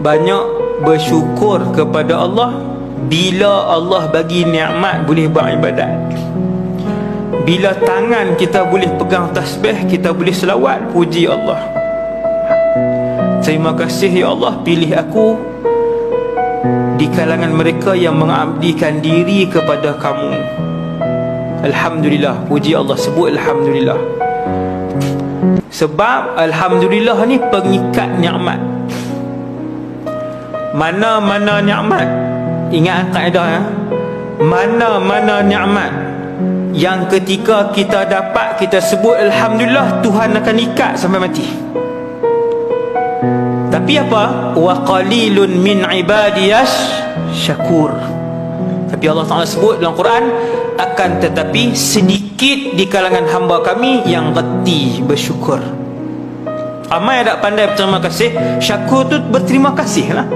banyak bersyukur kepada Allah bila Allah bagi nikmat boleh buat ibadat. Bila tangan kita boleh pegang tasbih kita boleh selawat puji Allah. Terima kasih ya Allah pilih aku di kalangan mereka yang mengabdikan diri kepada kamu. Alhamdulillah puji Allah sebut Alhamdulillah. Sebab Alhamdulillah ni pengikat nikmat mana-mana nikmat. Ingat kaedah ya? Mana-mana nikmat. Yang ketika kita dapat kita sebut Alhamdulillah Tuhan akan ikat sampai mati. Tapi apa? Wa qalilun min ibadiyas syakur. Tapi Allah Taala sebut dalam Quran akan tetapi sedikit di kalangan hamba kami yang reti bersyukur. Ramai tak pandai berterima kasih. Syakur tu berterima kasih lah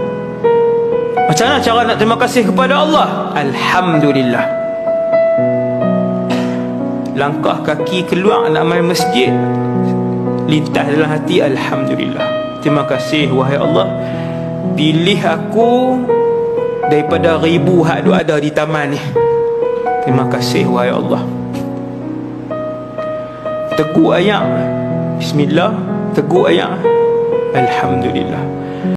macam mana cara nak terima kasih kepada Allah? Alhamdulillah. Langkah kaki keluar nak main masjid. Lintas dalam hati Alhamdulillah. Terima kasih wahai Allah. Pilih aku daripada ribu hak ada di taman ni. Terima kasih wahai Allah. Teguh ayat. Bismillah. Teguh ayat. Alhamdulillah.